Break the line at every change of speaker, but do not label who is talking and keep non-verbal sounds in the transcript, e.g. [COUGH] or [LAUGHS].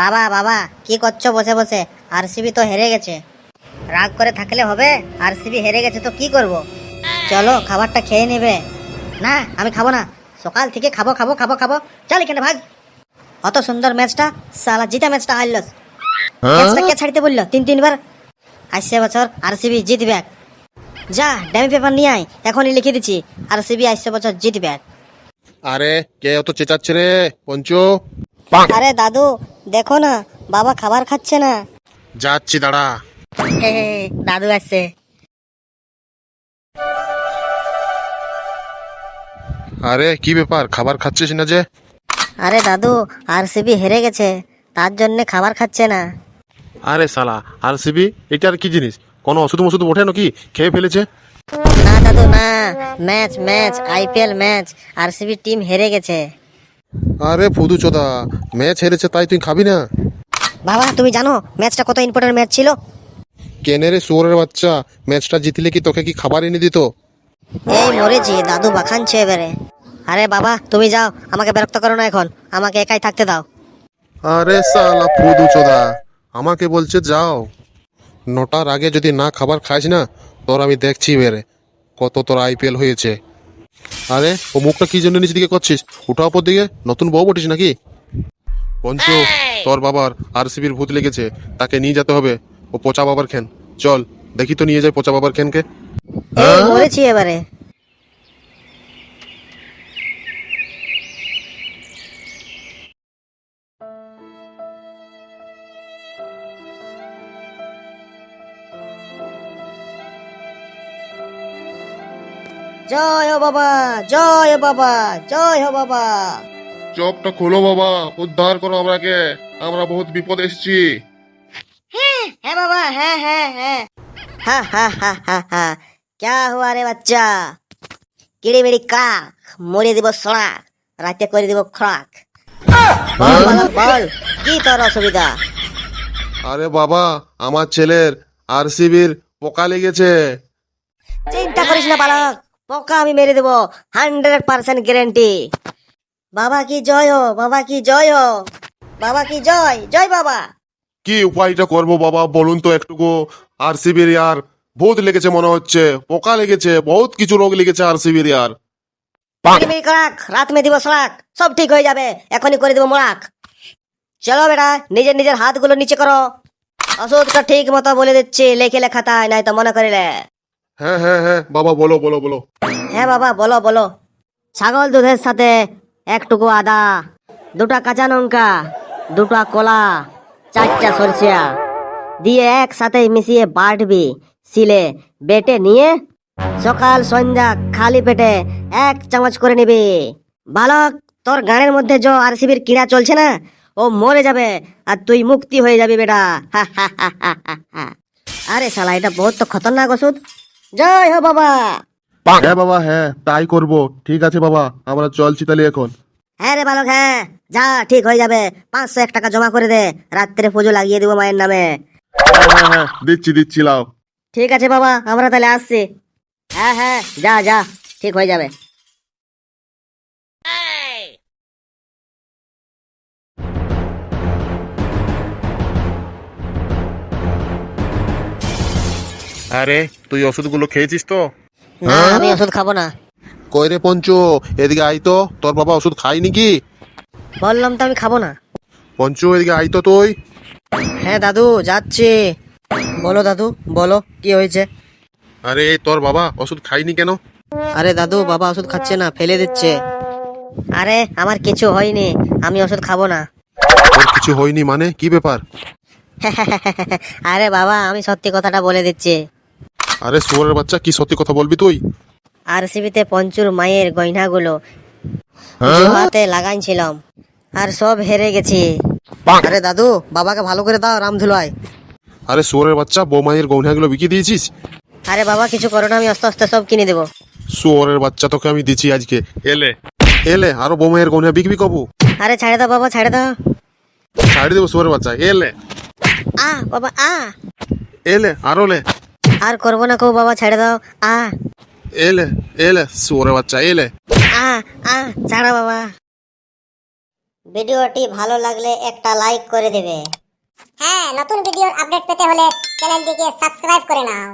বাবা বাবা কি করছ বসে বসে? আরসিবি তো হেরে গেছে। রাগ করে থাকলে হবে? আরসিবি হেরে গেছে তো কি করব? চলো খাবারটা খেয়ে নেবে। না আমি খাব না। সকাল থেকে খাব খাব খাব খাব। চল এখানে ভাগ। অত সুন্দর ম্যাচটা সালা জিতা ম্যাচটা হারলস ম্যাচটা কে ছাড়তে বলল? তিন তিনবার। আসছে বছর আরসিবি জিতবে যা ড্যামি পেপার নিয়ে আয়। এখনই লিখে দিচ্ছি আরসিবি আসছে বছর জিতবে
আরে কে অত চেঁচাচ্ছে রে? পঞ্চু?
আরে দাদু দেখো না বাবা খাবার খাচ্ছে না।
যাচ্ছি দাঁড়া।
দাদু আসছে।
আরে কি ব্যাপার? খাবার খাচ্ছিস না যে?
আরে দাদু আরসিবি হেরে গেছে। তার জন্য খাবার খাচ্ছে না।
আরে সালা আর সিবি এটা আর কি জিনিস? কোনো ওষুধ মশুধ ওঠে নাকি? খেয়ে ফেলেছে?
না দাদু না। Match match IPL match. RCB team হেরে গেছে।
আরে ফুদু চোদা ম্যাচ হেরেছে তাই তুই খাবি না?
বাবা তুমি জানো ম্যাচটা কত ইম্পর্টেন্ট ম্যাচ ছিল?
কেনে রে শুয়োরের বাচ্চা ম্যাচটা জিতলে কি তোকে কি খাবার এনে দিত?
এই মরেছি দাদু বাখানছে এবারে আরে বাবা তুমি যাও আমাকে বিরক্ত করো না এখন। আমাকে একাই থাকতে দাও।
আরে সালা ফুদু চোদা আমাকে বলছে যাও। নটার আগে যদি না খাবার খাস না তোর আমি দেখছি বেরে কত তোর আইপিএল হয়েছে। আরে ও মুখটা কি জন্য নিচের দিকে করছিস? ওটা ওপর দিকে? নতুন বউ বটিস নাকি? পঞ্চ তোর বাবার আর সিবির ভূত লেগেছে তাকে নিয়ে যেতে হবে। ও পচা বাবার খেন। চল দেখি তো নিয়ে যায় পচা বাবার খেনকে।
মরেছি এবারে। জয় হো বাবা জয় হো বাবা জয় হো বাবা
চোখটা খোলো বাবা উদ্ধার করো আমরাকে আমরা বহুত বিপদে এসেছি
হ্যাঁ বাবা হ্যাঁ হ্যাঁ হ্যাঁ হা হা হা হা হা क्या हुआ রে বাচ্চা কিড়ি মিড়ি কাক মরে দিব সড়াক রাতে করে দিব খড়াক বল বালক, বল কি তোর অসুবিধা
আরে বাবা আমার ছেলের আরসিবির পোকা লেগেছে
চিন্তা করিস না বালক পোকা আমি মেরে দেবো। Hundred percent guarantee. বাবা কি জয় হো বাবা কি জয় হো। বাবা কি জয় জয় বাবা।
কি উপায়টা করব বাবা বলুন তো একটুকু। আরসিবির আর ভূত লেগেছে মনে হচ্ছে। পোকা লেগেছে বহুত কিছু রোগ লেগেছে আর
কিড়িমিড়ি করাক রাত মে দিব সড়াক সব ঠিক হয়ে যাবে এখনই করে দিব মোড়াক। চলো বেটা নিজের নিজের হাতগুলো নিচে করো। ওষুধটা ঠিক মতো বলে দিচ্ছি লেখে লেখাতায় নাই তো মনে করিলে।
হ্যাঁ হ্যাঁ হ্যাঁ। বাবা, বলো বলো বলো।
হ্যাঁ বাবা, বলো বলো। ছাগল দুধের সাথে একটুকু আদা, দুটা কাঁচা লঙ্কা, দুটা কলা, চারটা সরষা দিয়ে একসাথে মিশিয়ে বাটবি সিলে বেটে নিয়ে সকাল, সন্ধ্যা, খালি পেটে এক চামচ করে নিবি। বালক, তোর গানের মধ্যে যে আরসিবির কিড়া চলছে না, ও মরে যাবে আর তুই মুক্তি হয়ে যাবি বেটা। আরে শালা, এটা বহুত তো খতরনাক ওষুধ। জয় হো বাবা।
হ্যাঁ বাবা হ্যাঁ তাই করব। ঠিক আছে বাবা আমরা চলছি তাহলে এখন।
হ্যাঁ রে বালক হ্যাঁ যা ঠিক হয়ে যাবে। পাঁচশো এক টাকা জমা করে দে রাত্রে পুজো লাগিয়ে দেবো মায়ের নামে।
হ্যাঁ হ্যাঁ হ্যাঁ দিচ্ছি দিচ্ছি লাও।
ঠিক আছে বাবা আমরা তাহলে আসছি। হ্যাঁ হ্যাঁ যা যা ঠিক হয়ে যাবে।
আরে তুই ওষুধগুলো খেয়েছিস তো?
না আমি ওষুধ খাব না।
কই রে পঞ্চু? এদিকে আই তো। তোর বাবা ওষুধ খায়নি কি
বললাম তো আমি খাব না।
পঞ্চু এদিকে আই তো তুই।
হ্যাঁ দাদু যাচ্ছি। বলো দাদু বলো কি হয়েছে?
আরে তোর বাবা ওষুধ খায়নি কেন?
আরে দাদু বাবা ওষুধ খাচ্ছে না ফেলে দিচ্ছে। আরে আমার কিছু হয়নি আমি ওষুধ খাব না।
তোর কিছু হয়নি মানে? কি ব্যাপার? [LAUGHS]
আরে বাবা আমি সত্যি কথাটা বলে দিচ্ছি।
আরে শুয়োরের বাচ্চা কি সত্যি কথা বলবি তুই?
আরসিবিতে পঞ্চুর মায়ের গয়নাগুলো হাতে লাগাইছিলাম আর সব হেরে গেছি। আরে দাদু বাবাকে ভালো করে দাও রাম ধুলায়।
আরে শুয়োরের বাচ্চা বৌমাইয়ের গৌনাগুলো বিকিয়ে দিয়েছিস?
আরে বাবা কিছু করো না আমি আস্তে আস্তে সব কিনে দেবো।
শুয়োরের বাচ্চা তোকে আমি দিচ্ছি আজকে। এলে। এলে আরও বৌমাইয়ের গৌনা বিকবি কবু?
আরে ছাড়ে দাও বাবা ছাড়ে দাও।
ছাড়ে দেবো শুয়োরের বাচ্চা এলে।
আ বাবা আ।
এলে আরও লে।
আর করব না কো বাবা ছেড়ে দাও। আ।
এলে এলে সুরে বাচ্চা এলে।
আ আ ছাড়া বাবা। ভিডিওটি ভালো লাগলে একটা লাইক করে দেবে।
হ্যাঁ নতুন ভিডিওর আপডেট পেতে হলে চ্যানেলটিকে সাবস্ক্রাইব করে নাও।